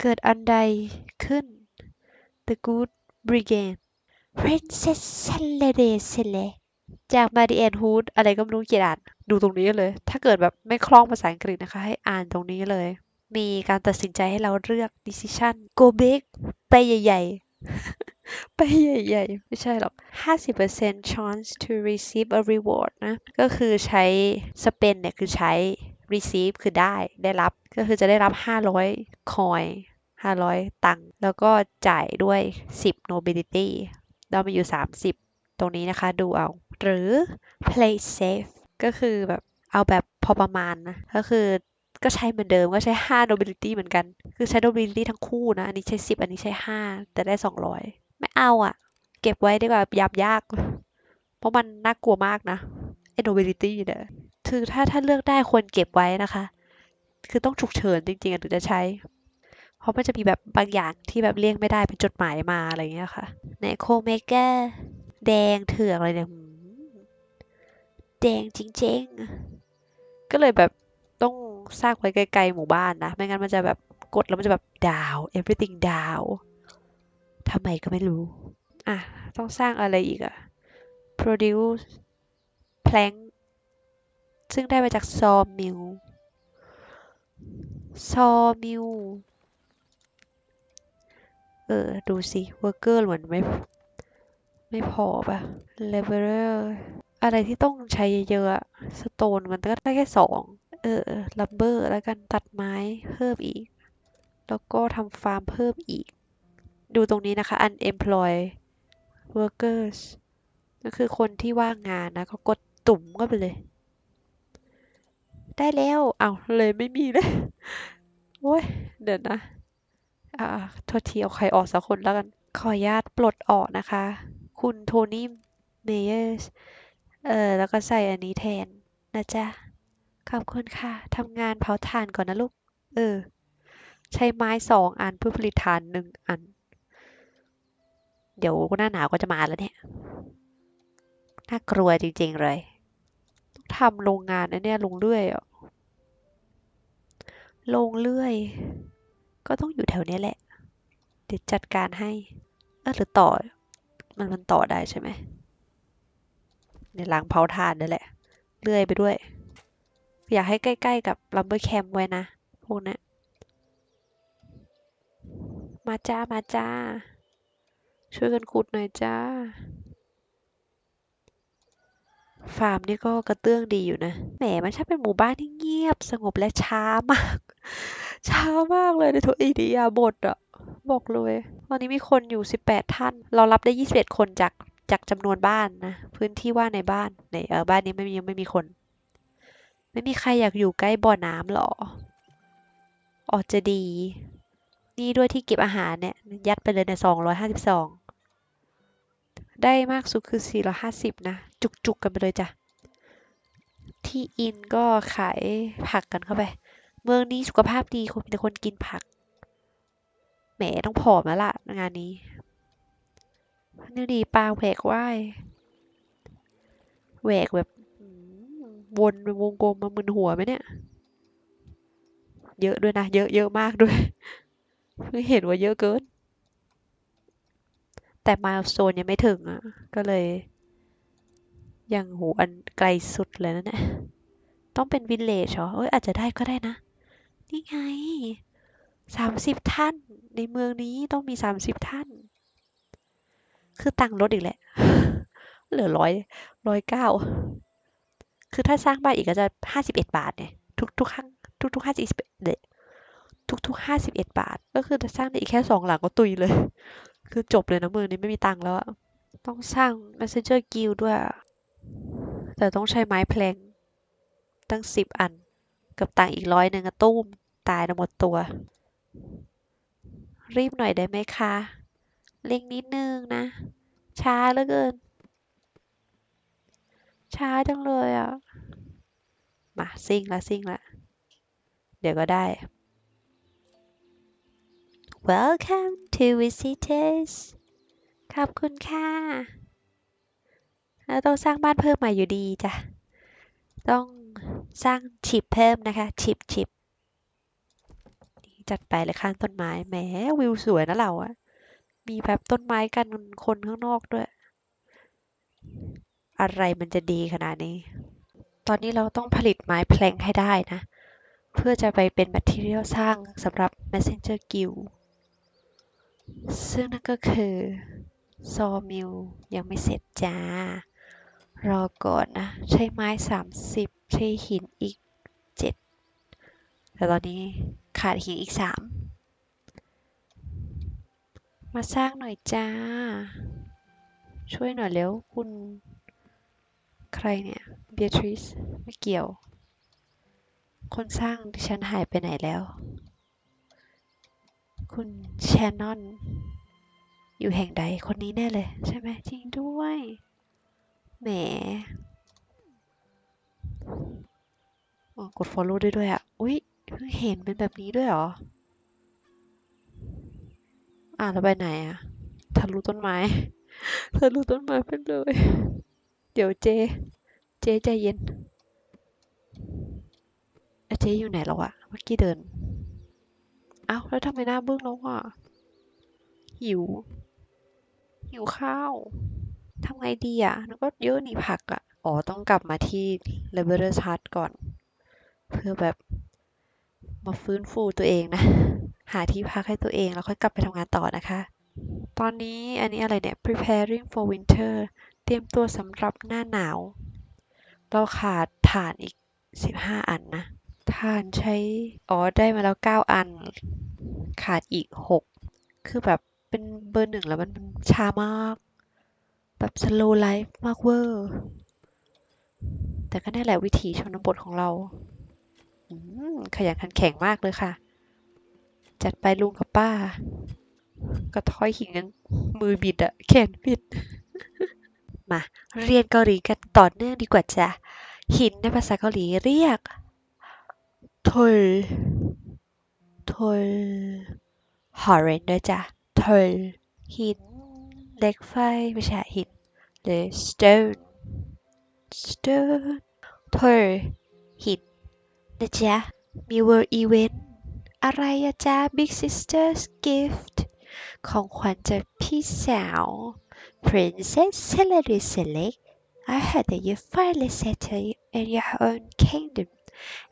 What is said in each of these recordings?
เกิดอันใดขึ้น The Good Brigade Princess c e l e d e c e l e จาก Marianne Hood อะไรก็ไม่รู้เขียนอ่านดูตรงนี้เลย ถ้าเกิดแบบไม่คล่องภาษาอังกฤษนะคะ ให้อ่านตรงนี้เลย มีการตัดสินใจให้เราเลือก decision go big ไปใหญ่ๆ ไปใหญ่ๆ ไม่ใช่หรอก 50% chance to receive a reward นะ ก็คือใช้ spend เนี่ย คือใช้ receive คือได้ได้รับก็คือจะได้รับ 500 coin 500 ตังค์แล้วก็จ่ายด้วย 10 nobility เรามีอยู่ 30 ตรงนี้นะคะดูเอา หรือ play safe ก็คือแบบเอาแบบพอประมาณนะก็คือก็ใช้เหมือนเดิมก็ใช้ 5 nobility เหมือนกัน คือใช้ nobility ทั้งคู่นะ อันนี้ใช้ 10 อันนี้ใช้ 5 แต่ได้ 200 ไม่เอาอะ เก็บไว้ดีกว่ายับยาก เพราะมันน่ากลัวมากนะไอ้ nobility เนี่ย คือถ้าถ้าเลือกได้ควรเก็บไว้นะคะ คือต้องฉุกเฉินจริงๆถึงจะใช้ เพราะมันจะมีแบบบางอย่างที่แบบเลี่ยงไม่ได้เป็นจดหมายมาอะไรอย่างเงี้ยค่ะในโคเมกาแดงเถื่อกอะไรเนี่ยแดงจริงๆ ก็เลยแบบต้องสร้างไว้ไกลๆหมู่บ้านนะ ไม่งั้นมันจะแบบกดแล้วมันจะแบบดาว everything ดาวทำไมก็ไม่รู้ อะ ต้องสร้างอะไรอีกอะ produce plank ซึ่งได้มาจาก sawmill sawmill เออ ดูสิ worker เหมือนไม่ ไม่พอป่ะ laborer อะไรที่ต้องใช้เยอะๆอะ stone มันก็ได้แค่สอง เออ lumber แล้วกันตัดไม้เพิ่มอีก แล้วก็ทำฟาร์มเพิ่มอีก ดูตรงนี้นะคะ unemployed workers ก็คือคนที่ว่างงานนะ ก็กดตุ่มเข้าไปเลย ได้แล้วเอาเลยไม่มีเลยโอ้ยเดี๋ยวนะอ่าโทษทีเอาใครออกสักคนแล้วกัน ขออนุญาตปลดออกนะคะ คุณโทนี่เมเยอร์สเออแล้วก็ใส่อันนี้แทนนะจ๊ะ ขอบคุณค่ะทำงานเผาถ่านก่อนนะลูก เออ ใช้ไม้สองอันเพื่อผลิตถ่านหนึ่งอัน เดี๋ยวหน้าหนาวก็จะมาแล้วเนี่ย น่ากลัวจริงๆเลย ต้องทำโรงงานนะเนี่ยลงเรื่อยอะ ลงเรื่อย ก็ต้องอยู่แถวนี้แหละ เดี๋ยวจัดการให้ เออหรือต่อ มันมันต่อได้ใช่ไหมในหลังเผาถ่านนั่นแหละเลื่อยไปด้วย อยากให้ใกล้ ๆ กับลัมเบอร์แคมไว้นะ พวกนี้มาจ้า มาจ้า ช่วยกันขุดหน่อยจ้า ฟาร์มนี่ก็กระเตื้องดีอยู่นะ แหมมันช่างเป็นหมู่บ้านที่เงียบสงบและช้ามาก ช้ามากเลยในทุกอิริยาบถอะบอกเลย ตอนนี้มีคนอยู่ 18 ท่าน เรารับได้ 21 คนจากจากจำนวนบ้านนะ พื้นที่ว่างในบ้านในเออบ้านนี้ไม่มียังไม่มีคน ไม่มีใครอยากอยู่ใกล้บ่อน้ำหรอออกจะดี นี่ด้วยที่เก็บอาหารเนี่ย ยัดไปเลยใน252 ได้มากสุดคือ 450 นะ จุกๆ กันไปเลยจ้ะ ที่อินก็ขายผักกันเข้าไป เมืองนี้สุขภาพดีคนมีแต่คนกินผัก แหมต้องผอมแล้วล่ะ งานนี้ นี่ดีปลาแหวกว่ายแหวกแบบวนเป็นวงกลมมามึนหัวไหมเนี่ย เยอะด้วยนะ เยอะเยอะมากด้วย เพิ่งเห็นว่าเยอะเกิน แต่มาโซนยังไม่ถึงอะ ก็เลย ยังหูอันไกลสุดเลยนะเนี่ย ต้องเป็นวิลเลจเหรอ เอ้ยอาจจะได้ก็ได้นะ นี่ไงสามสิบท่าน ในเมืองนี้ต้องมีสามสิบท่าน คือตังลดอีกแหละ เหลือร้อยร้อยเก้า คือถ้าสร้างบ้านอีกก็จะห้าสิบเอ็ดบาทเนี่ย ทุกทุกครั้งทุกทุกห้าสิบเดทุกทุกห้าสิบเอ็ดบาท ก็คือจะสร้างได้อีกแค่สองหลังก็ตุยเลย คือจบเลยนะมือนี้ไม่มีตังค์แล้วอะต้องสร้าง messenger guild ด้วย แต่ต้องใช้ไม้แพลง ตั้งสิบอัน กับตังค์อีกร้อยหนึ่งอะตุ้ม ตายนะหมดตัว รีบหน่อยได้ไหมคะ เร่งนิดนึงนะ ช้าเหลือเกิน ช้าจังเลยอะมาซิ่งละซิ่งละ เดี๋ยวก็ได้ Welcome to visitors ขอบคุณค่ะแล้วต้องสร้างบ้านเพิ่มม่อยู่ดีจ้ะ ต้องสร้างชิปเพิ่มนะคะชิปชิปจัดไปเลยข้างต้นไม้แหมวิวสวยนะเราอะมีแบบต้นไม้กันคนข้างนอกด้วย อะไรมันจะดีขนาดนี้ ตอนนี้เราต้องผลิตไม้แพลงให้ได้นะ เพื่อจะไปเป็นแมทเทียลสร้างสำหรับ Messenger Guild ซึ่งนั่นก็คือ Sawmill ยังไม่เสร็จจ้า รอก่อนนะ ใช้ไม้ 30 ใช้หินอีก 7 แต่ตอนนี้ขาดหินอีก 3 มาสร้างหน่อยจ้า ช่วยหน่อยเร็วคุณ ใครเนี่ย เบียทริส ไม่เกี่ยว คนสร้างดิฉันหายไปไหนแล้ว คุณแชนนอนอยู่แห่งใดคนนี้แน่เลย ใช่ไหมจริงด้วย แหมอ๋อกด follow ได้ด้วยอะ อุ๊ยเพิ่งเห็นเป็นแบบนี้ด้วยหรอ อ่าแล้วไปไหนอะทะลุต้นไม้ทะลุต้นไม้ไปเลย เดี๋ยวเจ เจใจเย็นเอเจอยู่ไหนแล้วอะเมื่อกี้เดิน เอ้าแล้วทำไมหน้าบึ้งแล้วอะหิว หิวข้าวทำไงดีอะแล้วก็เยอะนี่ผักอะ อ๋อ ต้องกลับมาที่ Laborer's Hut ก่อน เพื่อแบบมาฟื้นฟูตัวเองนะ หาที่พักให้ตัวเองแล้วค่อยกลับไปทำงานต่อนะคะ ตอนนี้อันนี้อะไรเนี่ย preparing for winter เตรียมตัวสำหรับหน้าหนาว เราขาดถ่านอีก 15 อันนะ ถ่านใช้ อ๋อ ได้มาแล้ว9อัน ขาดอีก6คือแบบเป็นเบอร์หนึ่งแล้วมันช้ามาก แบบ slow life มากเวอร์ แต่ก็นี่แหละวิถีชนบทของเราขยันขันแข็งมากเลยค่ะ จัดไปลุงกับป้า ก็ท้อยหินกันมือบิดอะแขนบิด มา เรียนเกาหลีกันต่อเนื่องดีกว่าจ้ะหินในภาษาเกาหลีเรียก ทลทลหอเรนด้วยจ้ะทลหินเหล็กไฟไม่ใช่หินหรือ stone stone ทลหินนะจ๊ะ มี world event อะไรอะจ๊ะ big sister's gift ของขวัญจากพี่สาว Princess Celery Select I heard that you finally settled in your own kingdom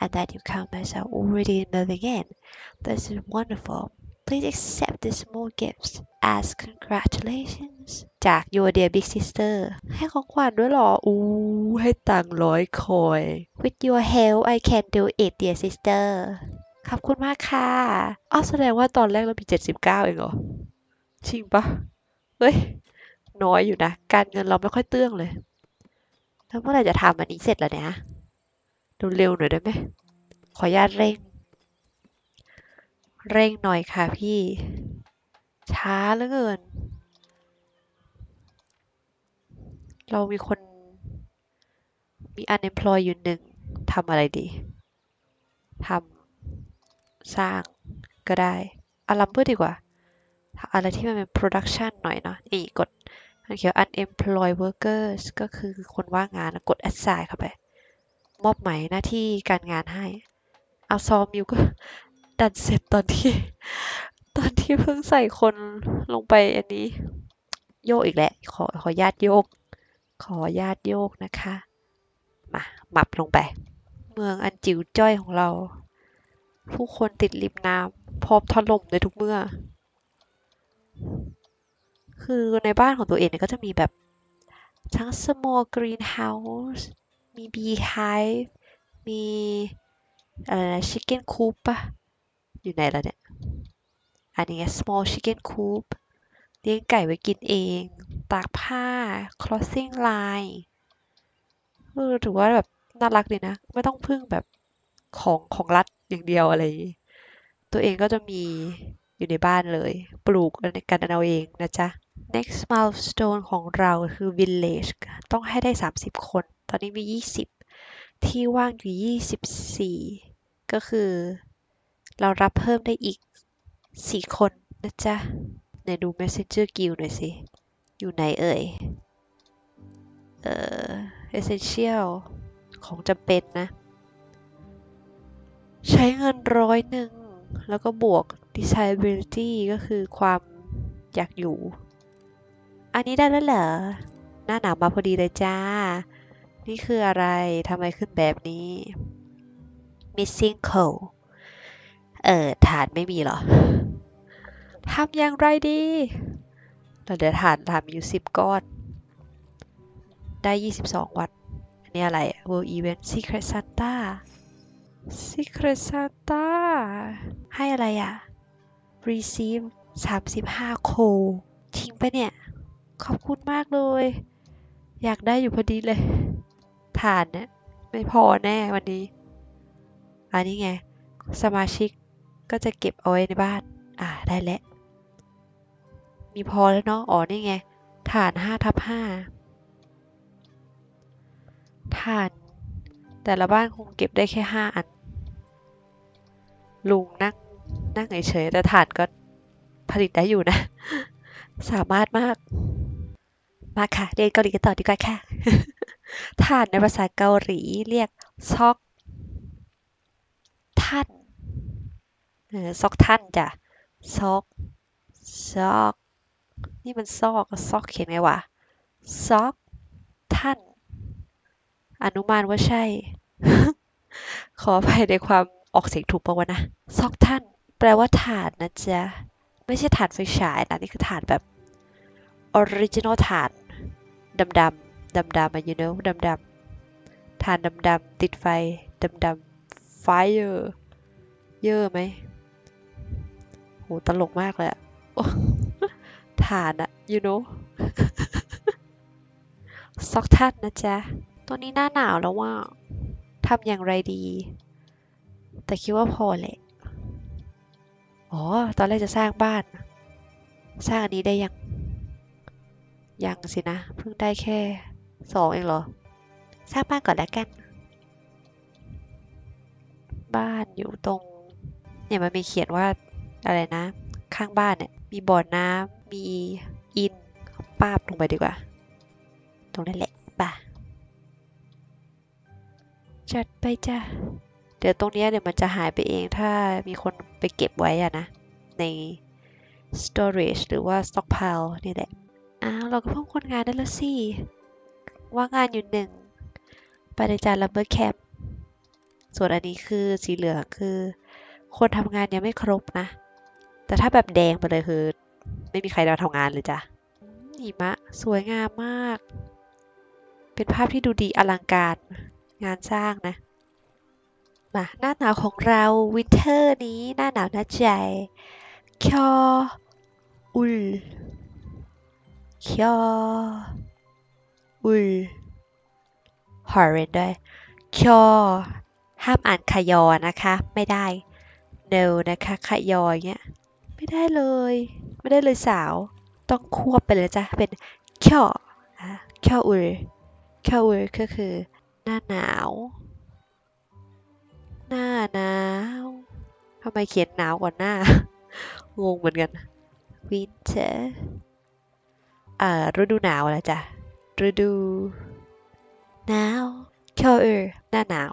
And that you commerce are already moving in. This is wonderful. Please accept these small gift as congratulations จาก Your Dear Big Sister ให้ของขวัญด้วยหรอ อู้ ให้ตังร้อยคอย With your help I can do it dear sister ขอบคุณมากค่ะ อ้าวแสดงว่าตอนแรกเรามี 79 เองเหรอ จริงปะเฮ้ย น้อยอยู่นะ การเงินเราไม่ค่อยเตื้องเลย แล้วเมื่อไหร่จะทำอันนี้เสร็จแล้วเนี่ย เร็วๆหน่อยได้ไหมขออนุญาตเร่ง เร่งหน่อยค่ะพี่ ช้าเหลือเกิน เรามีคน มี unemployed อยู่หนึ่งทำอะไรดีทำสร้างก็ได้อารัมเบอร์ดีกว่า อะไรที่มันเป็น production หน่อยเนาะนี่กดมันเขียน unemployed workers ก็คือคนว่างงานกด assign เข้าไป มอบหมายหน้าที่การงานให้เอาซอมิวก็ดันเสร็จตอนที่ ตอนที่เพิ่งใส่คนลงไปอันนี้ โยกอีกแหล้วขอขอญาตโยก ขอญาตโยกนะคะ มาหมับลงไป เมืองอันจิ๋วจ้อยของเรา ผู้คนติดริมน้ำพร้อมถล่มในทุกเมื่อ คือในบ้านของตัวเองเนี่ยก็จะมีแบบทั้ง small greenhouse มี beehive มีอะไรนะ chicken coop ปะอยู่ไหนแล้วเนี่ย อันนี้ small chicken coop เลี้ยงไก่ไว้กินเอง ตากผ้า crossing line เออถือว่าแบบน่ารักดีนะ ไม่ต้องพึ่งแบบของของรัฐอย่างเดียวอะไร ตัวเองก็จะมีอยู่ในบ้านเลย ปลูกในกันเอาเองนะจ๊ะ next milestone ของเราคือ village ต้องให้ได้ 30 คน ตอนนี้มี 20 ที่ว่างอยู่ 24 ก็คือ เรารับเพิ่มได้อีก 4 คนนะจ๊ะไหนดู messenger guild หน่อยสิ อยู่ไหนเอ่ย เอ่อ essential ของจำเป็นนะ ใช้เงินร้อยหนึ่ง แล้วก็บวก desirability ก็คือความอยากอยู่ อันนี้ได้แล้วเหรอ หน้าหนาวมาพอดีเลยจ้า นี่คืออะไรทำไมขึ้นแบบนี้ missing coal เออฐานไม่มีหรอทำอย่างไรดีเราเดี๋ยวฐานทำอยู่สิบก้อน ได้ยี่สิบสองวัตต์อันนี้อะไร World Event Secret Santa Secret Santa ให้อะไรอะ Receive 35โคจริงไปเนี่ย ขอบคุณมากเลย อยากได้อยู่พอดีเลย ฐานเนี่ย ไม่พอแน่วันนี้ อันนี้ไง สมาชิกก็จะเก็บเอาไว้ในบ้าน อ่าได้แล้ว มีพอแล้วเนาะ อ๋อนี่ไง ฐาน5ทับ5ฐาน แต่ละบ้านคงเก็บได้แค่5อัน ลุงนั่งนั่งเฉยๆแต่ฐานก็ผลิตได้อยู่นะ สามารถมาก มาค่ะ เรียนเกาหลีกันต่อดีกว่าค่ะ ฐานในภาษาเกาหลีเรียกซอกท่านซอกท่านจ้ะซอกซอก นี่มันซอกซอกเขียนไงวะซอกท่าน อนุมานว่าใช่ ขออภัยในความออกเสียงถูกปะวะนะซอกท่าน แปลว่าถ่านนะจ๊ะ ไม่ใช่ถ่านไฟฉายนะ นี่คือถ่านแบบออริจินอลถ่านดำดำ ดำดำอะ you know ดำดำๆถ่านดำดำติดไฟดำดำๆ fire เยอะไหมโหตลกมากเลยอะโอ้ถ่านอะ you know ซอกท่านนะจ๊ะ ตัวนี้หน้าหนาวแล้วว่าทำอย่างไรดี แต่คิดว่าพอแหละ อ๋อ ตอนแรกจะสร้างบ้าน สร้างอันนี้ได้ยัง ยังสินะ เพิ่งได้แค่ สองเองเหรอ สร้างบ้านก่อนแล้วกัน บ้านอยู่ตรง เนี่ยมันมีเขียนว่าอะไรนะ ข้างบ้านเนี่ย มีบ่อน้ำมีอินป้าบลงไปดีกว่า ตรงนั้นแหละป่ะ จัดไปจ้ะ เดี๋ยวตรงเนี้ยเดี๋ยวมันจะหายไปเองถ้ามีคนไปเก็บไว้อะนะ ใน storage หรือว่า stockpile นี่แหละอ้าวเราก็เพิ่มคนงานได้แล้วสิ ว่างงานอยู่หนึ่งปในจาน lumber camp ส่วนอันนี้คือสีเหลืองคือ คนทำงานยังไม่ครบนะ แต่ถ้าแบบแดงไปเลยคือ ไม่มีใครมาทำงานเลยจ้ะหิมะ สวยงามมาก เป็นภาพที่ดูดีอลังการ งานสร้างนะ มาหน้าหนาวของเราวินเทอร์นี้หน้าหนาวน่าใจคออุลคอ อุลฮอเรนด้วยคอห้ามอ่านขยอนะคะ ไม่ได้ no นะคะขยออย่างเงี้ย ไม่ได้เลย ไม่ได้เลยสาว ต้องควบไปเลยจ้ะ เป็นคออะคออุลคออุลก็คือ หน้าหนาว หน้าหนาวทำไมเขียนหนาวก่อนหน้า งงเหมือนกัน winter อ่าฤดูหนาวแล้วจ้ะ ฤดูหนาว